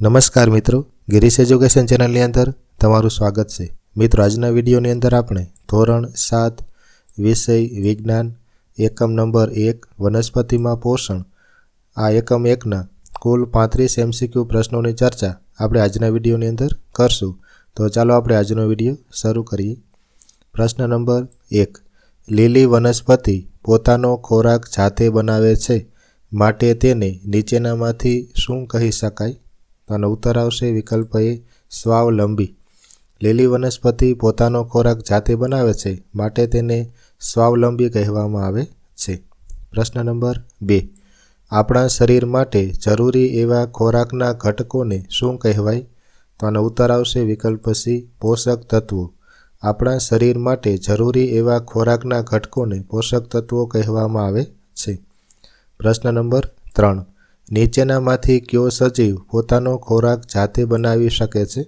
નમસ્કાર મિત્રો, ગિરીશ એજ્યુકેશન ચેનલની અંદર તમારું સ્વાગત છે. મિત્રો, આજના વિડીયોની અંદર આપણે ધોરણ સાત, વિષય, વિજ્ઞાન, એકમ નંબર એક, વનસ્પતિમાં પોષણ, આ એકમ એકના કુલ પાંત્રીસ એમસીક્યુ પ્રશ્નોની ચર્ચા આપણે આજના વિડીયોની અંદર કરશું. તો ચાલો આપણે આજનો વીડિયો શરૂ કરીએ. પ્રશ્ન નંબર એક, લીલી વનસ્પતિ પોતાનો ખોરાક જાતે બનાવે છે, માટે તેને નીચેનામાંથી શું કહી શકાય? તો આનો ઉત્તર આવશે વિકલ્પ એ સ્વાવલંબી. લીલી વનસ્પતિ પોતાનો ખોરાક જાતે બનાવે છે, માટે તેને સ્વાવલંબી કહેવામાં આવે છે. પ્રશ્ન નંબર બે. આપણા શરીર માટે જરૂરી એવા ખોરાકના ઘટકોને શું કહેવાય? તો આનો ઉત્તર આવશે વિકલ્પ સી પોષક તત્વો. આપણા શરીર માટે જરૂરી એવા ખોરાકના ઘટકોને પોષક તત્વો કહેવામાં આવે છે. પ્રશ્ન નંબર ત્રણ. નીચેનામાંથી કયો સજીવ પોતાનો ખોરાક જાતે બનાવી શકે છે?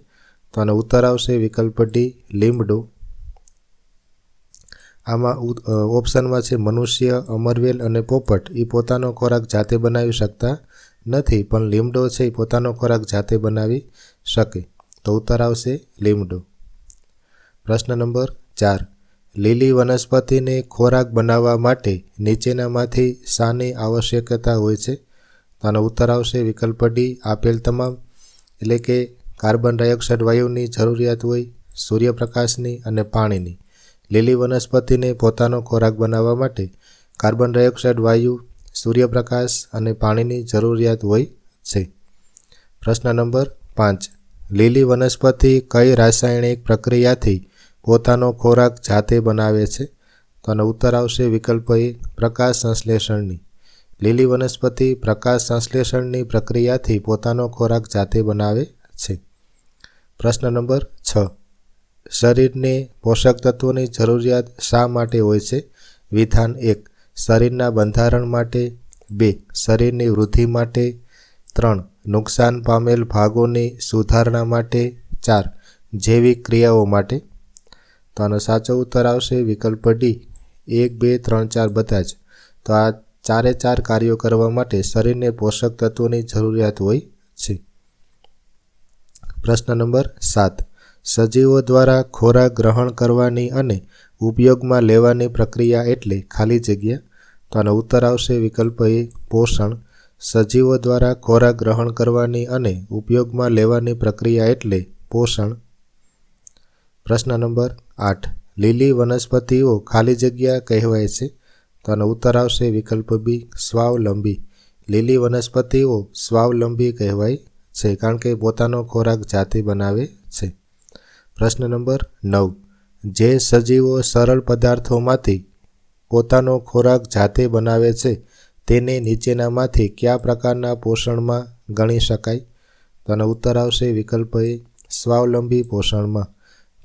તો આનો ઉત્તર આવશે વિકલ્પ ડી લીમડો આમાં ઓપ્શનમાં છે મનુષ્ય, અમરવેલ અને પોપટ. એ પોતાનો ખોરાક જાતે બનાવી શકતા નથી, પણ લીમડો છે એ પોતાનો ખોરાક જાતે બનાવી શકે. તો ઉત્તર આવશે લીમડો પ્રશ્ન નંબર ચાર. લીલી વનસ્પતિને ખોરાક બનાવવા માટે નીચેનામાંથી શાની આવશ્યકતા હોય છે? તો આનો ઉત્તર આવશે, વિકલ્પ ડી આપેલ તમામ, એટલે કે કાર્બન ડાયોક્સાઇડ વાયુની જરૂરિયાત હોય, સૂર્યપ્રકાશની અને પાણીની. લીલી વનસ્પતિને પોતાનો ખોરાક બનાવવા માટે કાર્બન ડાયોક્સાઇડ વાયુ, સૂર્યપ્રકાશ અને પાણીની જરૂરિયાત હોય છે. પ્રશ્ન નંબર પાંચ. લીલી વનસ્પતિ કઈ રાસાયણિક પ્રક્રિયાથી પોતાનો ખોરાક જાતે બનાવે છે? તો આનો ઉત્તર આવશે વિકલ્પ એ પ્રકાશ સંશ્લેષણની. લીલી વનસ્પતિ પ્રકાશ સંશ્લેષણની પ્રક્રિયાથી પોતાનો ખોરાક જાતે બનાવે છે. પ્રશ્ન નંબર છ. શરીરને પોષક તત્વોની જરૂરિયાત શા માટે હોય છે? વિધાન એક. શરીરના બંધારણ માટે. બે. શરીરની વૃદ્ધિ માટે. ત્રણ. નુકસાન પામેલ ભાગોની સુધારણા માટે. ચાર. જૈવિક ક્રિયાઓ માટે. તો આનો સાચો ઉત્તર આવશે વિકલ્પ ડી. એક, બે, ત્રણ, ચાર, બધા જ. તો આ ચારે ચાર કાર્યો કરવા માટે શરીરને પોષક તત્વોની જરૂરિયાત હોય છે. પ્રશ્ન નંબર સાત. સજીવો દ્વારા ખોરાક ગ્રહણ કરવાની અને ઉપયોગમાં લેવાની પ્રક્રિયા એટલે ખાલી જગ્યા? તો આનો ઉત્તર આવશે વિકલ્પ એ, પોષણ. સજીવો દ્વારા ખોરાક ગ્રહણ કરવાની અને ઉપયોગમાં લેવાની પ્રક્રિયા એટલે પોષણ. પ્રશ્ન નંબર આઠ. લીલી વનસ્પતિઓ ખાલી જગ્યા કહેવાય છે? તો આનો ઉત્તર આવશે, વિકલ્પ બી સ્વાવલંબી. લીલી વનસ્પતિઓ સ્વાવલંબી કહેવાય છે, કારણ કે પોતાનો ખોરાક જાતે બનાવે છે. પ્રશ્ન નંબર નવ. જે સજીવો સરળ પદાર્થોમાંથી પોતાનો ખોરાક જાતે બનાવે છે, તેને નીચેનામાંથી કયા પ્રકારના પોષણમાં ગણી શકાય? તો આનો ઉત્તર આવશે, વિકલ્પ એ સ્વાવલંબી પોષણમાં.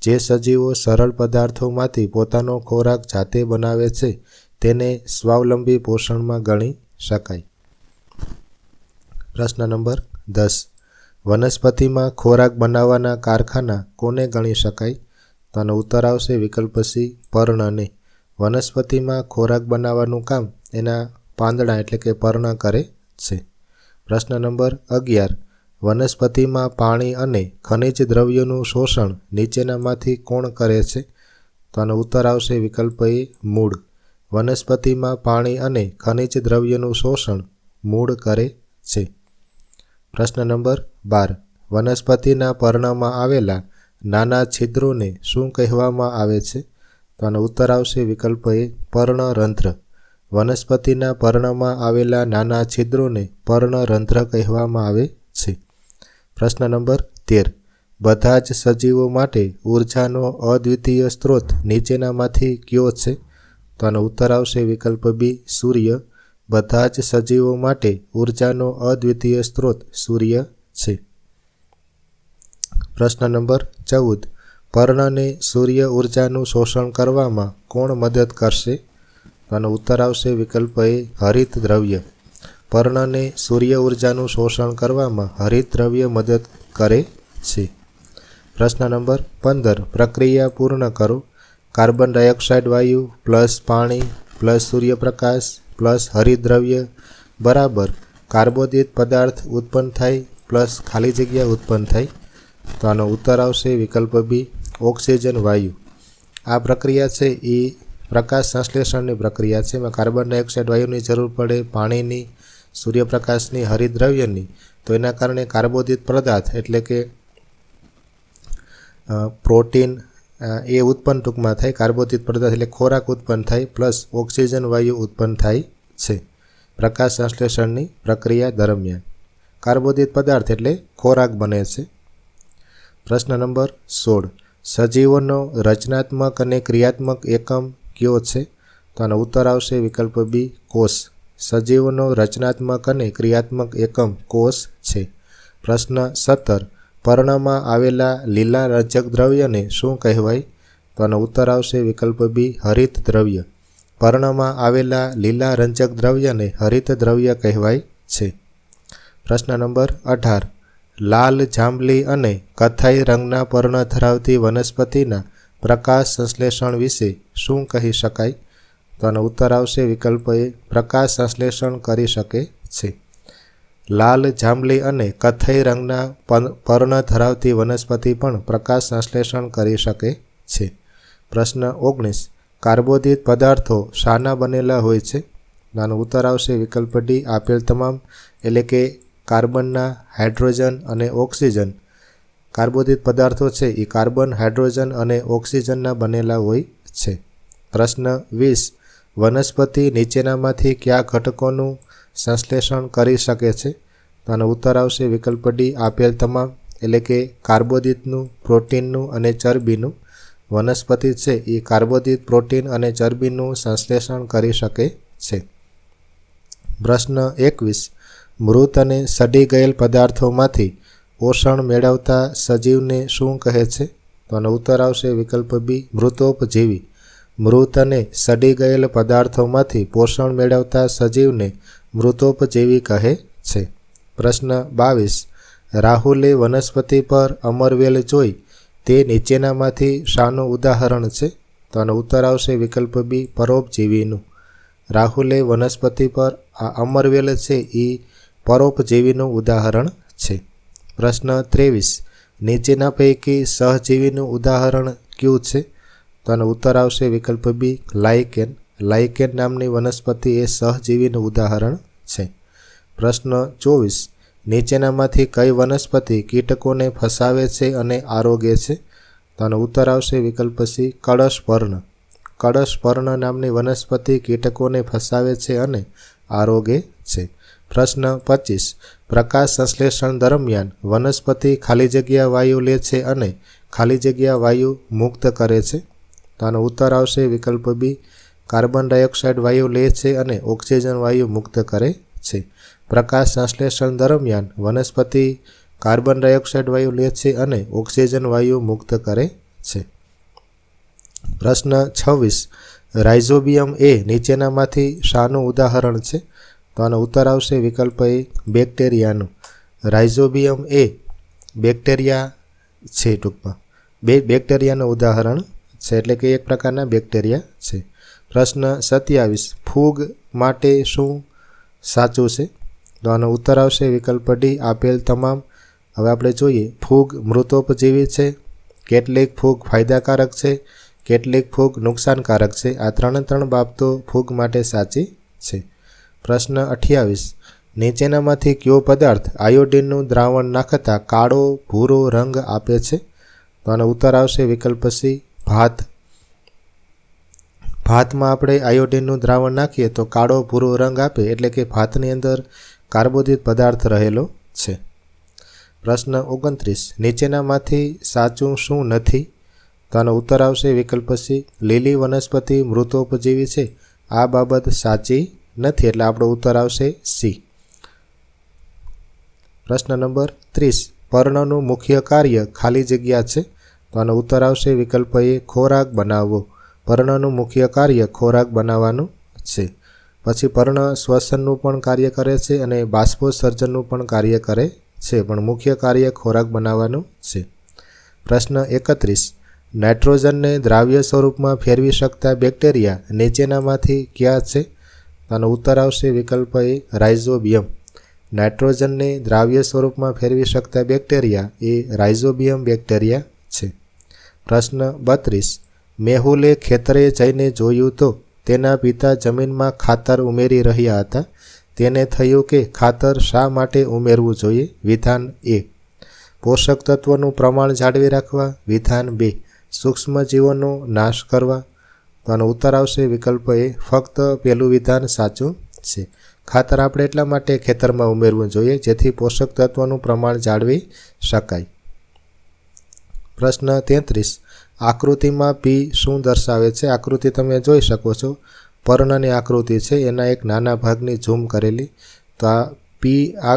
જે સજીવો સરળ પદાર્થોમાંથી પોતાનો ખોરાક જાતે બનાવે છે તેને સ્વાવલંબી પોષણમાં ગણી શકાય. પ્રશ્ન નંબર દસ. વનસ્પતિમાં ખોરાક બનાવવાના કારખાના કોને ગણી શકાય? તો આનો ઉત્તર આવશે વિકલ્પ સી પર્ણને વનસ્પતિમાં ખોરાક બનાવવાનું કામ એના પાંદડા એટલે કે પર્ણ કરે છે. પ્રશ્ન નંબર અગિયાર. વનસ્પતિમાં પાણી અને ખનિજ દ્રવ્યોનું શોષણ નીચેનામાંથી કોણ કરે છે? તો આનો ઉત્તર આવશે વિકલ્પ એ, મૂળ. વનસ્પતિમાં પાણી અને ખનિજ દ્રવ્યનું શોષણ મૂળ કરે છે. પ્રશ્ન નંબર બાર. વનસ્પતિના પર્ણમાં આવેલા નાના છિદ્રોને શું કહેવામાં આવે છે? તો આનો ઉત્તર આવશે વિકલ્પ એ પર્ણરંધ્ર. વનસ્પતિના પર્ણમાં આવેલા નાના છિદ્રોને પર્ણરંધ્ર કહેવામાં આવે છે. પ્રશ્ન નંબર તેર. બધા જ સજીવો માટે ઊર્જાનો અદ્વિતીય સ્ત્રોત નીચેનામાંથી કયો છે? તો આનો ઉત્તર આવશે વિકલ્પ બી, સૂર્ય. બધા જ સજીવો માટે ઉર્જાનો અદ્વિતીય સ્ત્રોત સૂર્ય છે. પ્રશ્ન નંબર ચૌદ. પર્ણને સૂર્ય ઉર્જાનું શોષણ કરવામાં કોણ મદદ કરશે? આનો ઉત્તર આવશે વિકલ્પ એ, હરિત દ્રવ્ય. પર્ણને સૂર્ય ઉર્જાનું શોષણ કરવામાં હરિત દ્રવ્ય મદદ કરે છે. પ્રશ્ન નંબર પંદર. પ્રક્રિયા પૂર્ણ કરો. કાર્બન ડાયોક્સાઇડ વાયુ પ્લસ પાણી પ્લસ સૂર્યપ્રકાશ પ્લસ હરિદ્રવ્ય બરાબર કાર્બોદિત પદાર્થ ઉત્પન્ન થાય પ્લસ ખાલી જગ્યા ઉત્પન્ન થાય. તો આનો ઉત્તર આવશે વિકલ્પ બી, ઓક્સિજન વાયુ. આ પ્રક્રિયા છે એ પ્રકાશ સંશ્લેષણની પ્રક્રિયા છે. એમાં કાર્બન ડાયોક્સાઇડ વાયુની જરૂર પડે, પાણીની, સૂર્યપ્રકાશની, હરિદ્રવ્યની. તો એના કારણે કાર્બોદિત પદાર્થ એટલે કે પ્રોટીન એ ઉત્પન્ન ટૂંકમાં થાય. કાર્બોદિત પદાર્થ એટલે ખોરાક ઉત્પન્ન થાય, પ્લસ ઓક્સિજન વાયુ ઉત્પન્ન થાય છે. પ્રકાશ સંશ્લેષણની પ્રક્રિયા દરમિયાન. કાર્બોદિત પદાર્થ એટલે ખોરાક બને છે. પ્રશ્ન નંબર સોળ. સજીવોનો રચનાત્મક અને ક્રિયાત્મક એકમ કયો છે? તો આનો ઉત્તર આવશે વિકલ્પ બી, કોષ. સજીવોનો રચનાત્મક અને ક્રિયાત્મક એકમ કોષ છે. પ્રશ્ન સત્તર. પર્ણમાં આવેલા લીલા રજક દ્રવ્યને શું કહેવાય? તો આનો ઉત્તર આવશે વિકલ્પ બી હરિત દ્રવ્ય. પર્ણમાં આવેલા લીલા રંજક દ્રવ્યને હરિત દ્રવ્ય કહેવાય છે. પ્રશ્ન નંબર અઢાર. લાલ, જાંબલી અને કથ્થાઈ રંગના પર્ણ ધરાવતી વનસ્પતિના પ્રકાશ સંશ્લેષણ વિશે શું કહી શકાય? તો આનો ઉત્તર આવશે વિકલ્પ એ પ્રકાશ સંશ્લેષણ કરી શકે છે. લાલ, જાંબલી અને કથ્થઈ રંગના પર્ણ ધરાવતી વનસ્પતિ પણ પ્રકાશ સંશ્લેષણ કરી શકે છે. પ્રશ્ન ઓગણીસ. કાર્બોદિત પદાર્થો શાના બનેલા હોય છે? નાનો ઉત્તર આવશે. વિકલ્પ ડી. આપેલ તમામ, એટલે કે કાર્બનના હાઇડ્રોજન અને ઓક્સિજન. કાર્બોદિત પદાર્થો છે એ કાર્બન, હાઇડ્રોજન અને ઓક્સિજનના બનેલા હોય છે. પ્રશ્ન વીસ. વનસ્પતિ નીચેનામાંથી કયા ઘટકોનું સંશ્લેષણ કરી શકે છે. તો ઉત્તર આવશે વિકલ્પ ડી, આપેલ તમામ, એટલે કે કાર્બોદિતનું, પ્રોટીનનું અને ચરબીનું. વનસ્પતિ છે, એ કાર્બોદિત, પ્રોટીન અને ચરબીનું સંશ્લેષણ કરી શકે છે. પ્રશ્ન એકવીસ, મૃત અને સડી ગયેલ પદાર્થોમાંથી પોષણ મેળવતા સજીવને શું કહે છે? તો આનો ઉત્તર આવશે વિકલ્પ બી, મૃતોપજીવી. મૃત અને સડી ગયેલ પદાર્થોમાંથી પોષણ મેળવતા સજીવને મૃતોપજીવી કહે છે. પ્રશ્ન બાવીસ. રાહુલે વનસ્પતિ પર અમરવેલ જોઈ તે નીચેનામાંથી શાનું ઉદાહરણ છે? તો આનો ઉત્તર આવશે વિકલ્પ બી, પરોપજીવીનું. રાહુલે વનસ્પતિ પર આ અમરવેલ છે એ પરોપજીવીનું ઉદાહરણ છે. પ્રશ્ન ત્રેવીસ. નીચેના પૈકી સહજીવીનું ઉદાહરણ કયું છે? તો આનો ઉત્તર આવશે વિકલ્પ બી, લાઇકેન. લાઇકેન નામની વનસ્પતિ એ સહજીવીનું ઉદાહરણ છે. પ્રશ્ન ચોવીસ. નીચેનામાંથી કઈ વનસ્પતિ કીટકોને ફસાવે છે અને આરોગે છે? તેનો ઉત્તર આવશે વિકલ્પ સી કળશ પર્ણ કળશ પર્ણ નામની વનસ્પતિ કીટકોને ફસાવે છે અને આરોગે છે. પ્રશ્ન પચીસ. પ્રકાશ સંશ્લેષણ દરમિયાન વનસ્પતિ ખાલી જગ્યા વાયુ લે છે અને ખાલી જગ્યા વાયુ મુક્ત કરે છે? તેનો ઉત્તર આવશે વિકલ્પ બી કાર્બન ડાયોક્સાઇડ વાયુ લે છે અને ઓક્સિજન વાયુ મુક્ત કરે છે. પ્રકાશ સંશ્લેષણ દરમિયાન વનસ્પતિ કાર્બન ડાયોક્સાઇડ વાયુ લે છે અને ઓક્સિજન વાયુ મુક્ત કરે છે. પ્રશ્ન છવ્વીસ. રાઇઝોબિયમ એ નીચેનામાંથી શાનું ઉદાહરણ છે? તો આનો ઉત્તર આવશે વિકલ્પ એ બેક્ટેરિયાનું. રાઇઝોબિયમ એ બેક્ટેરિયા છે ટૂંકમાં. બે બેક્ટેરિયાનું ઉદાહરણ છે, એટલે કે એક પ્રકારના બેક્ટેરિયા છે. પ્રશ્ન સત્યાવીસ, ફૂગ માટે શું સાચું છે? તો આનો ઉત્તર આવશે વિકલ્પ ડી, આપેલ તમામ. હવે આપણે જોઈએ, ફૂગ મૃતોપજીવી છે, કેટલીક ફૂગ ફાયદાકારક છે, કેટલીક ફૂગ નુકસાનકારક છે. આ ત્રણે ત્રણ બાબતો ફૂગ માટે સાચી છે. પ્રશ્ન અઠ્યાવીસ, નીચેનામાંથી કયો પદાર્થ આયોડિનનું દ્રાવણ નાખતા કાળો ભૂરો રંગ આપે છે? તો આનો ઉત્તર આવશે વિકલ્પ સી, ભાત. ભાતમાં આપણે આયોડિનનું દ્રાવણ નાખીએ તો કાળો ભૂરો રંગ આપે એટલે કે ભાતની અંદર કાર્બોદિત પદાર્થ રહેલો છે. પ્રશ્ન ઓગણત્રીસ. નીચેનામાંથી સાચું શું નથી? તો આનો ઉત્તર આવશે વિકલ્પ સી લીલી વનસ્પતિ મૃતોપજીવી છે. આ બાબત સાચી નથી એટલે આપણો ઉત્તર આવશે સી પ્રશ્ન નંબર ત્રીસ. પર્ણનું મુખ્ય કાર્ય ખાલી જગ્યા છે? તો આનો ઉત્તર આવશે વિકલ્પ એ ખોરાક બનાવવો. પર્ણનું મુખ્ય કાર્ય ખોરાક બનાવવાનું છે. પછી પર્ણ શ્વસનનું પણ કાર્ય કરે છે અને બાષ્પોત્સર્જનનું પણ કાર્ય કરે છે, પણ મુખ્ય કાર્ય ખોરાક બનાવવાનું છે. પ્રશ્ન એકત્રીસ. નાઇટ્રોજનને દ્રાવ્ય સ્વરૂપમાં ફેરવી શકતા બેક્ટેરિયા નીચેનામાંથી કયા છે? આનો ઉત્તર આવશે વિકલ્પ એ, રાઇઝોબિયમ. નાઇટ્રોજનને દ્રાવ્ય સ્વરૂપમાં ફેરવી શકતા બેક્ટેરિયા એ રાઇઝોબિયમ બેક્ટેરિયા છે. પ્રશ્ન બત્રીસ. મેહુલે ખેતરે જઈને જોયું તો તેના પિતા જમીનમાં ખાતર ઉમેરી રહ્યા હતા. તેને થયું કે ખાતર શા માટે ઉમેરવું જોઈએ? વિધાન એ. પોષક તત્વોનું પ્રમાણ જાળવી રાખવા. વિધાન બે. સૂક્ષ્મજીવોનો નાશ કરવા. તો આનો ઉત્તર આવશે વિકલ્પ એ. ફક્ત પહેલું વિધાન સાચું છે. ખાતર આપણે એટલા માટે ખેતરમાં ઉમેરવું જોઈએ જેથી પોષક તત્વોનું પ્રમાણ જાળવી શકાય. પ્રશ્ન તેત્રીસ. આકૃતિમાં પી શું દર્શાવે છે? આકૃતિ તમે જોઈ શકો છો. પર્ણની આકૃતિ છે. એના એક નાના ભાગની ઝૂમ કરેલી. તો આ પી, આ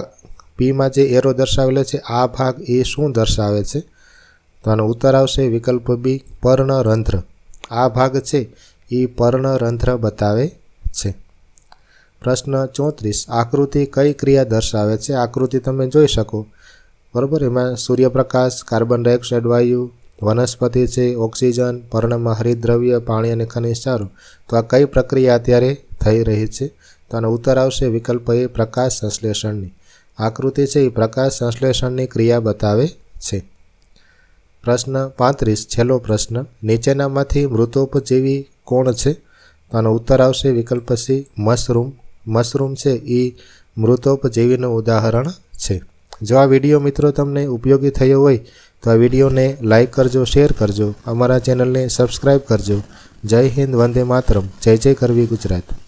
પીમાં જે એરો દર્શાવેલો છે, આ ભાગ એ શું દર્શાવે છે? તો આનો ઉત્તર આવશે વિકલ્પ બી, પર્ણરંધ્ર. આ ભાગ છે એ પર્ણરંધ્ર બતાવે છે. પ્રશ્ન ચોત્રીસ. આકૃતિ કઈ ક્રિયા દર્શાવે છે? આકૃતિ તમે જોઈ શકો. બરાબર? એમાં સૂર્યપ્રકાશ, કાર્બન ડાયોક્સાઇડ, વાયુ વનસ્પતિ છે, ઓક્સિજન, પર્ણમાં હરિદ્રવ્ય, પાણી અને ખનિજ સારું. તો આ કઈ પ્રક્રિયા અત્યારે થઈ રહી છે? તો આનો ઉત્તર આવશે વિકલ્પ એ પ્રકાશ સંશ્લેષણની. આકૃતિ છે એ પ્રકાશ સંશ્લેષણની ક્રિયા બતાવે છે. પ્રશ્ન પાંત્રીસ, છેલ્લો પ્રશ્ન. નીચેનામાંથી મૃતોપજીવી કોણ છે? તો આનો ઉત્તર આવશે વિકલ્પ સી, મશરૂમ. મશરૂમ છે એ મૃતોપજીવીનું ઉદાહરણ છે. જો આ વીડિયો મિત્રો તમને ઉપયોગી થયો હોય તો આ વિડીયોને લાઇક કરજો, શેર કરજો, અમારા ચેનલને સબસ્ક્રાઈબ કરજો. જય હિન્દ, વંદે માતરમ. જય જય કરવી ગુજરાત.